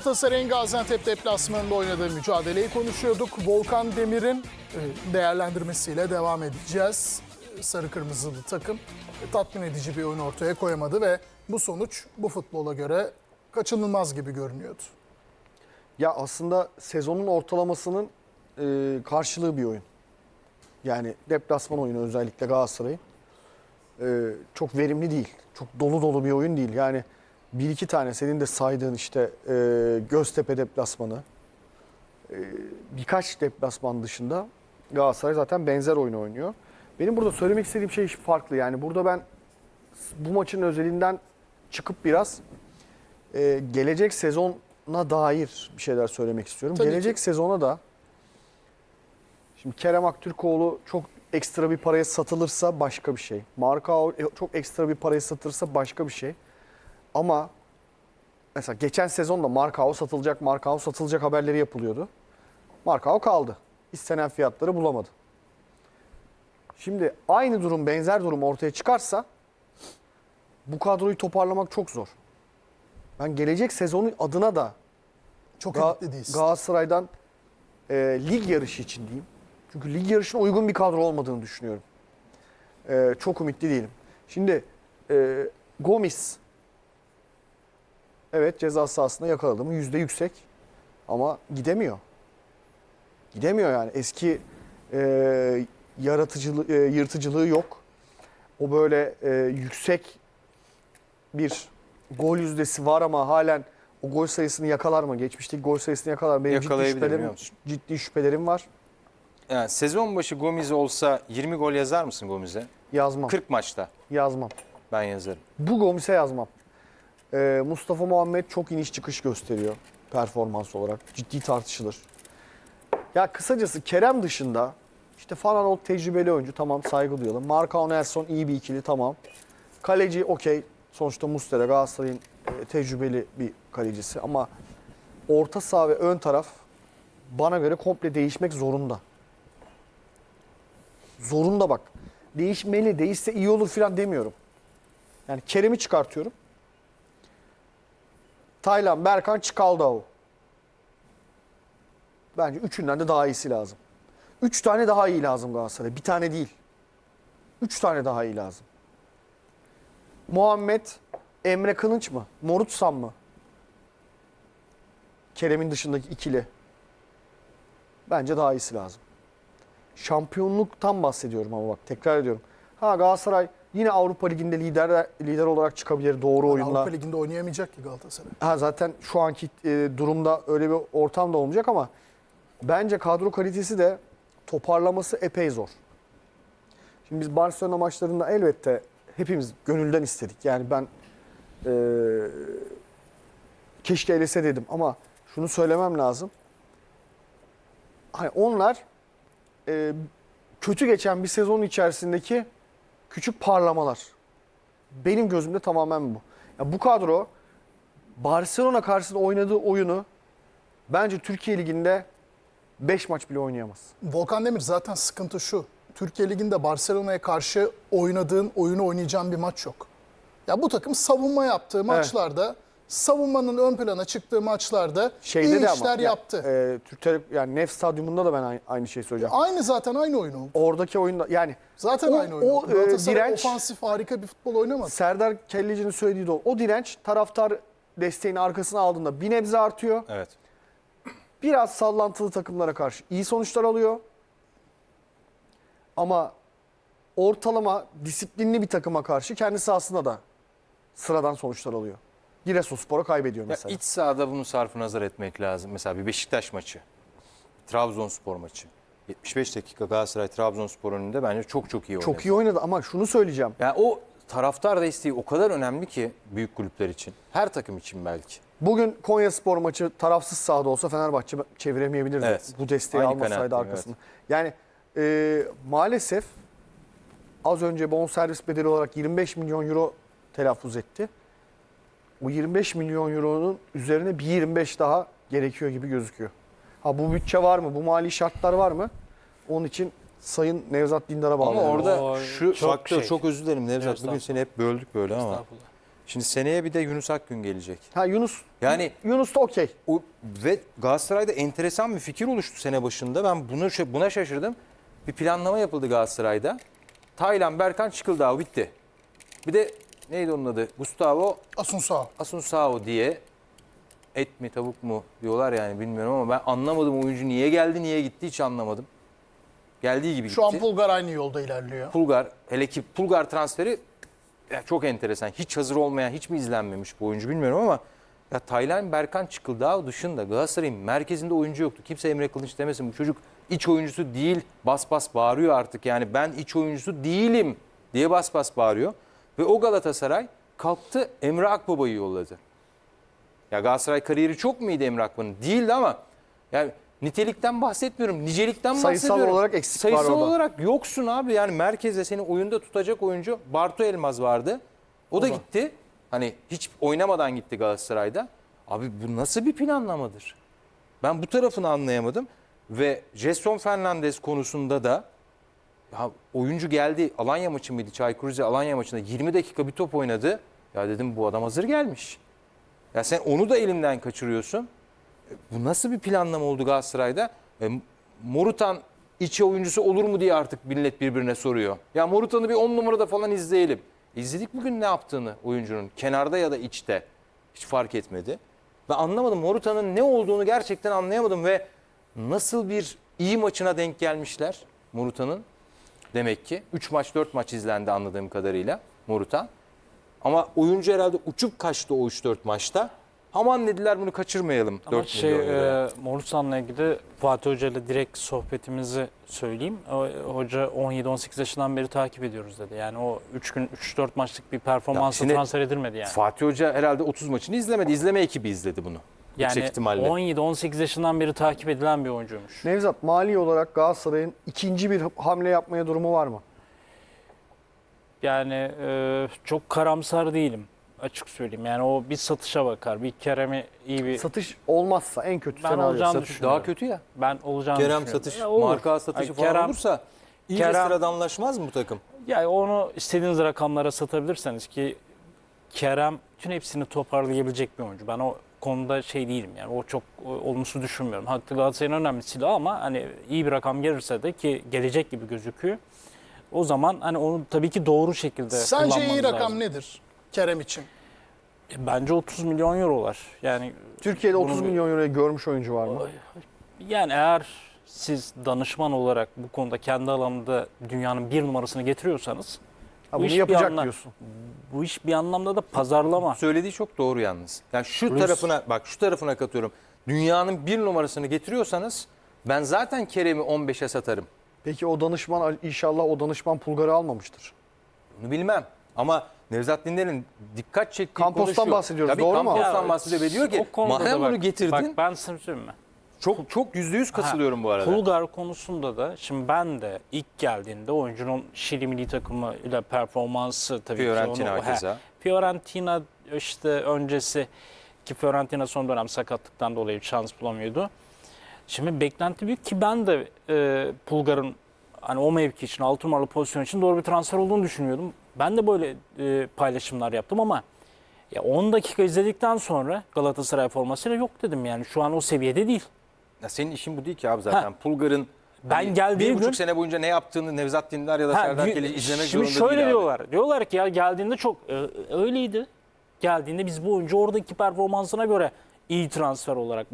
Galatasaray'ın Gaziantep deplasmanında oynadığı mücadeleyi konuşuyorduk. Volkan Demir'in e, değerlendirmesiyle devam edeceğiz. E, Sarı kırmızılı takım e, tatmin edici bir oyun ortaya koyamadı ve bu sonuç bu futbola göre kaçınılmaz gibi görünüyordu. Ya aslında sezonun ortalamasının karşılığı bir oyun. Yani deplasman oyunu özellikle Galatasaray'ın e, çok verimli değil. Çok dolu dolu bir oyun değil. Yani bir iki tane senin de saydığın işte e, Göztepe deplasmanı, e, birkaç deplasman dışında Galatasaray zaten benzer oyunu oynuyor. Benim burada söylemek istediğim şey farklı. Yani burada ben bu maçın özelinden çıkıp biraz e, gelecek sezona dair bir şeyler söylemek istiyorum. Tabii gelecek ki. sezona da şimdi Kerem Aktürkoğlu çok ekstra bir paraya satılırsa başka bir şey. Marka çok ekstra bir paraya satılırsa başka bir şey. Ama mesela geçen sezonda Markao satılacak, Markao satılacak haberleri yapılıyordu. Markao kaldı. İstenen fiyatları bulamadı. Şimdi aynı durum, benzer durum ortaya çıkarsa bu kadroyu toparlamak çok zor. Ben gelecek sezonun adına da Çok Ga-. Galatasaray'dan e, lig yarışı için diyeyim. Çünkü lig yarışına uygun bir kadro olmadığını düşünüyorum. E, çok ümitli değilim. Şimdi e, Gomis evet ceza sahasında yakaladı mı yüzde yüksek ama gidemiyor. Gidemiyor yani eski e, yaratıcılığı, e, yırtıcılığı yok. O böyle e, yüksek bir gol yüzdesi var ama halen o gol sayısını yakalar mı? Geçmişteki gol sayısını yakalar mı? Benim ciddi şüphelerim, ciddi şüphelerim var. Yani sezon başı Gomis olsa 20 gol yazar mısın Gomis'e? Yazmam. 40 maçta Yazmam. ben yazarım. Bu Gomis'e yazmam. Ee, Mustafa Muhammed çok iniş çıkış gösteriyor performans olarak. Ciddi tartışılır. Ya kısacası Kerem dışında işte Fananol tecrübeli oyuncu tamam saygı duyalım. Marcao Nelson iyi bir ikili tamam. Kaleci okey. Sonuçta Mustera Galatasaray'ın e, tecrübeli bir kalecisi ama orta saha ve ön taraf bana göre komple değişmek zorunda. Zorunda bak. Değişmeli, değişse iyi olur falan demiyorum. Yani Kerem'i çıkartıyorum. Taylan, Berkan, Çikaldao. Bence üçünden de daha iyisi lazım. Üç tane daha iyi lazım Galatasaray'a. Bir tane değil. Üç tane daha iyi lazım. Muhammed, Emre Kılınç mı? Morutsan mı? Kerem'in dışındaki ikili. Bence daha iyisi lazım. Şampiyonluktan bahsediyorum ama bak tekrar ediyorum. Ha Galatasaray yine Avrupa Ligi'nde lider lider olarak çıkabilir doğru oyunla. Avrupa Ligi'nde oynayamayacak ki Galatasaray. Ha zaten şu anki e, durumda öyle bir ortam da olmayacak ama bence kadro kalitesi de toparlaması epey zor. Şimdi biz Barcelona maçlarında elbette hepimiz gönülden istedik. Yani ben e, keşke elese dedim ama şunu söylemem lazım. Hani onlar e, kötü geçen bir sezon içerisindeki küçük parlamalar. Benim gözümde tamamen bu. Ya bu kadro Barcelona karşısında oynadığı oyunu bence Türkiye Ligi'nde 5 maç bile oynayamaz. Volkan Demir zaten sıkıntı şu. Türkiye Ligi'nde Barcelona'ya karşı oynadığın oyunu oynayacağın bir maç yok. Ya bu takım savunma yaptığı maçlarda, savunmanın ön plana çıktığı maçlarda Şeyde iyi de işler ama ya, yaptı. e, Türk Tele- yani Nef Stadyumunda da ben aynı, aynı şeyi söyleyeceğim. Aynı zaten aynı oyun oldu. Oradaki oyunda yani Zaten O- aynı oyun o, e, direnç- ofansif harika bir futbol oynamadı. Serdar Kelleci'nin söylediği de o. O direnç taraftar desteğini arkasına aldığında bir nebze artıyor. Evet. biraz sallantılı takımlara karşı iyi sonuçlar alıyor. Ama ortalama disiplinli bir takıma karşı kendi sahasında da sıradan sonuçlar alıyor. Giresunspor'a kaybediyor Ya mesela. iç sahada bunu sarfı nazar etmek lazım. Mesela bir Beşiktaş maçı, Trabzonspor maçı. 75 dakika Galatasaray Trabzonspor önünde bence çok çok iyi oynadı. Çok iyi oynadı ama şunu söyleyeceğim. Yani o taraftar desteği o kadar önemli ki büyük kulüpler için. Her takım için belki. Bugün Konya Spor maçı tarafsız sahada olsa Fenerbahçe çeviremeyebilirdi. Evet. Bu desteği Aynı almasaydı kanaatteyim, arkasında. Yani e, maalesef az önce bonservis bedeli olarak 25 milyon euro telaffuz etti. O 25 milyon euronun üzerine bir 25 daha gerekiyor gibi gözüküyor. Ha bu bütçe var mı? Bu mali şartlar var mı? Onun için Sayın Nevzat Dindar'a bağlı. Ama orada Oy, şu çok faktör şey. çok özür dilerim Nevzat. Bugün seni hep böldük böyle ama. Şimdi seneye bir de Yunus Akgün gelecek. Ha Yunus Yani Yunus da okey. o ve Galatasaray'da enteresan bir fikir oluştu sene başında. Ben bunu buna şaşırdım. Bir planlama yapıldı Galatasaray'da. Taylan Berkan Çıkıldağ bitti. Bir de neydi onun adı? Gustavo Asunsao. Asunsao diye et mi tavuk mu diyorlar yani bilmiyorum ama ben anlamadım oyuncu niye geldi niye gitti hiç anlamadım. Geldiği gibi Şu an gitti. Pulgar aynı yolda ilerliyor. Pulgar hele ki Pulgar transferi ya çok enteresan. Hiç hazır olmayan, hiç mi izlenmemiş bu oyuncu bilmiyorum ama ya Taylan Berkan Çıkıldağ dışında Galatasaray'ın merkezinde oyuncu yoktu. Kimse Emre Kılınç demesin bu çocuk iç oyuncusu değil. Bas bas bağırıyor artık yani ben iç oyuncusu değilim diye bas bas bağırıyor. Ve o Galatasaray kalktı Emre Akbaba'yı yolladı. Ya Galatasaray kariyeri çok muydu Emre Akbaba'nın? Değildi ama yani nitelikten bahsetmiyorum. Nicelikten Sayısal bahsediyorum. olarak eksik var Sayısal orada. olarak yoksun abi. Yani merkezde seni oyunda tutacak oyuncu Bartu Elmaz vardı. O da gitti. Hani hiç oynamadan gitti Galatasaray'da. Abi bu nasıl bir planlamadır? Ben bu tarafını anlayamadım. Ve Jason Fernandez konusunda da ya oyuncu geldi Alanya maçı mıydı? Çaykur Rize Alanya maçında 20 dakika bir top oynadı. Ya dedim bu adam hazır gelmiş. Ya sen onu da elinden kaçırıyorsun. E, Bu nasıl bir planlama oldu Galatasaray'da? E, Morutan içi oyuncusu olur mu diye artık millet birbirine soruyor. Ya Morutan'ı bir 10 numarada falan izleyelim. İzledik bugün ne yaptığını oyuncunun. Kenarda ya da içte. Hiç fark etmedi. Ve anlamadım. Morutan'ın ne olduğunu gerçekten anlayamadım ve nasıl bir iyi maçına denk gelmişler Morutan'ın. Demek ki 3 maç 4 maç izlendi anladığım kadarıyla Morutan. Ama oyuncu herhalde uçup kaçtı o 3-4 maçta. Aman dediler bunu kaçırmayalım. Ama 4 şey, milyon e, Morutan'la ilgili Fatih Hoca ile direkt sohbetimizi söyleyeyim. O, hoca 17-18 yaşından beri takip ediyoruz dedi. Yani o 3 gün 3-4 maçlık bir performansı transfer edilmedi yani. Fatih Hoca herhalde 30 maçını izlemedi. İzleme ekibi izledi bunu. Yüksek Yani ihtimalle. 17-18 yaşından beri takip edilen bir oyuncuymuş. Nevzat mali olarak Galatasaray'ın ikinci bir hamle yapmaya durumu var mı? Yani e, çok karamsar değilim açık söyleyeyim. Yani o bir satışa bakar. Bir Kerem'i iyi bir Satış olmazsa en kötü Ben senaryo. olacağını Satış düşünüyorum. daha kötü ya. ben olacağını Kerem düşünüyorum. satış, Ya olur. marka satışı Ay, falan Kerem- olursa iyice Kerem- sıradanlaşmaz mı bu takım? Ya onu istediğiniz rakamlara satabilirseniz ki Kerem tüm hepsini toparlayabilecek bir oyuncu. Ben o konuda şey değilim yani o çok olumsuz düşünmüyorum. Hatta Galatasaray'ın önemli silahı ama hani iyi bir rakam gelirse de ki gelecek gibi gözüküyor. O zaman hani onu tabii ki doğru şekilde Sence iyi rakam lazım. nedir Kerem için? E, Bence 30 milyon eurolar. Yani Türkiye'de 30 Bunu- milyon euroya görmüş oyuncu var mı? yani eğer siz danışman olarak bu konuda kendi alanında dünyanın bir numarasını getiriyorsanız Ha, bu bunu yapacak anla- diyorsun. bu iş bir anlamda da pazarlama. Söylediği çok doğru yalnız. Yani şu Rus- tarafına bak şu tarafına katıyorum. Dünyanın bir numarasını getiriyorsanız ben zaten Kerem'i 15'e satarım. Peki o danışman inşallah o danışman Pulgar'ı almamıştır. Bunu bilmem. Ama Nevzat Dinler'in dikkat çektiği Kampos'tan konuşuyor. bahsediyoruz, Tabii doğru mu? Kampos'tan Ya, bahsediyor ve diyor ki madem bunu getirdin Bak ben söyleyeyim mi? Çok çok yüzde yüz katılıyorum bu arada. Pulgar konusunda da şimdi ben de ilk geldiğinde oyuncunun Şili milli takımı ile performansı tabii Fiorentina ki onu, hakeza. he, Fiorentina işte öncesi ki Fiorentina son dönem sakatlıktan dolayı şans bulamıyordu. Şimdi beklenti büyük ki ben de e, Pulgar'ın hani o mevki için 6 numaralı pozisyon için doğru bir transfer olduğunu düşünüyordum. Ben de böyle e, paylaşımlar yaptım ama ya 10 dakika izledikten sonra Galatasaray formasıyla yok dedim yani şu an o seviyede değil. Ya senin işin bu değil ki abi zaten. Pulgar'ın Ben hani geldiğim bir buçuk gün- sene boyunca ne yaptığını Nevzat Dindar ya da Ha, Serdar Kele izlemek Şimdi zorunda şöyle değil abi. diyorlar. Diyorlar ki ya geldiğinde çok e, öyleydi. Geldiğinde biz bu oyuncu oradaki performansına göre iyi transfer olarak